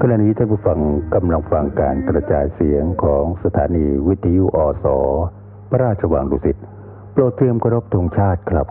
ขณะนี้ท่านผู้ฟังกำลังฟังการกระจายเสียงของสถานีวิทยุอส พระราชวังดุสิต โปรดเตรียมเคารพธงชาติครับ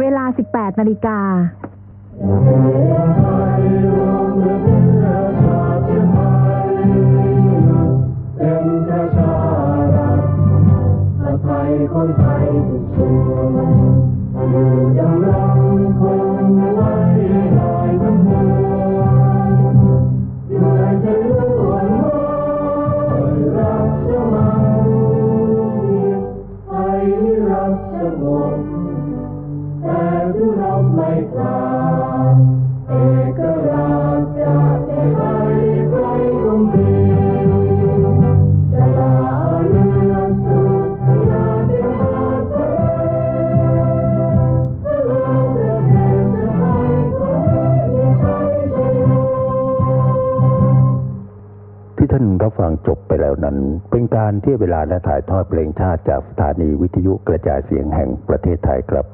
เวลา 18 นาฬิกา เป็นประชารัฐไทยคนไทยทุกส่วน ที่ท่านรับฟังจบไปแล้วนั้น เป็นการเที่ยวเวลาและถ่ายทอดเพลงชาติจากสถานีวิทยุกระจายเสียงแห่งประเทศไทยครับ